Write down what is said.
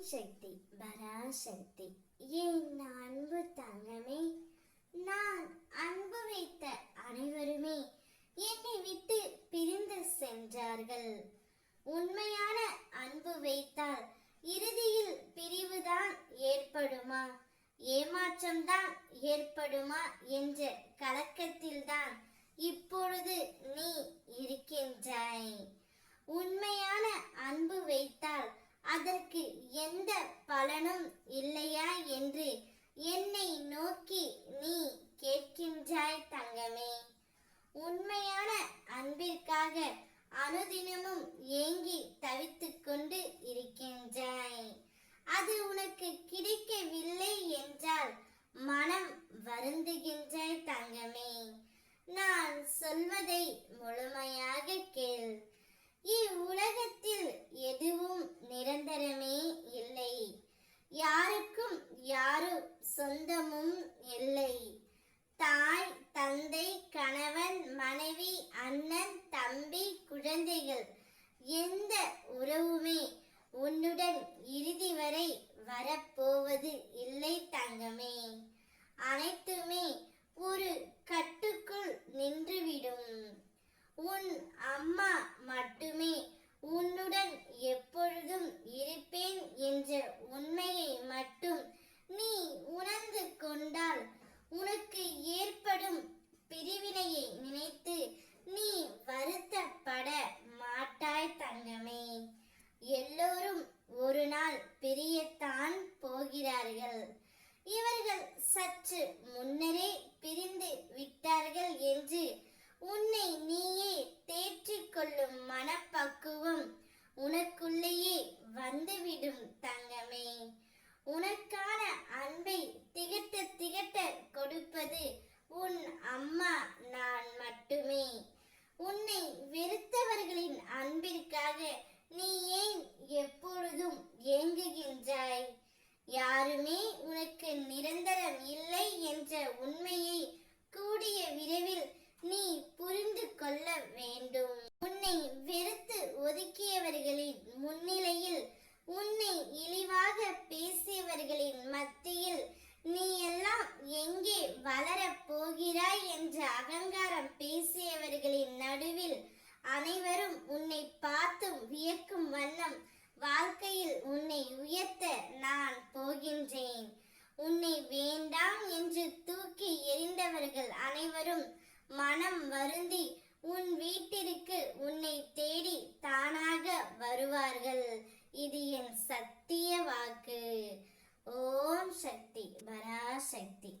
சக்தி பராசக்தி. என் அன்பு தங்கமே நான் அன்பு வைத்த அனைவருமே என்னை விட்டு பிரிந்து சென்றார்கள். உண்மையான அன்பு வைத்தால் இறுதியில் பிரிவுதான் ஏற்படுமா? ஏமாற்றம்தான் ஏற்படுமா? என்ற கலக்கத்தில்தான் இப்பொழுது நீ இருக்கின்றாய் உண்மையான அன்பு வைத்தால் அதற்கு எந்த பலனும் இல்லையா என்று என்னை நோக்கி நீ கேட்கின்றாய் தங்கமே. உண்மையான அன்பிற்காக அனுதினமும் ஏங்கி தவித்துக் கொண்டு இருக்கின்றாய். அது உனக்கு கிடைக்கவில்லை என்றால் மனம் வருந்துகின்றாய் தங்கமே. நான் சொல்வதை முழுமையா தம்பி குழந்தைகள் எந்த உறவுமே உன்னுடன் இறுதி வரும் மனப்பக்குவம் உனக்குள்ளேயே வந்துவிடும் தங்கமே. உனக்கு பேசியவர்களின் மத்தியில் நீ எல்லாம் எங்கே வளரப் போகிறாய் என்ற அகங்காரம் பேசியவர்களின் நடுவில் அனைவரும் உன்னை பார்த்தும் வியக்கும் வண்ணம் வாழ்க்கையில் உன்னை உயர்த்த நான் போகின்றேன். உன்னை வேண்டாம் என்று தூக்கி எறிந்தவர்கள் அனைவரும் மனம் வருந்தி உன் வீட்டிற்கு உன்னை தேடி தானாக வருவார்கள். இது என் சத்திய வாக்கு. ஓம் சக்தி பராசக்தி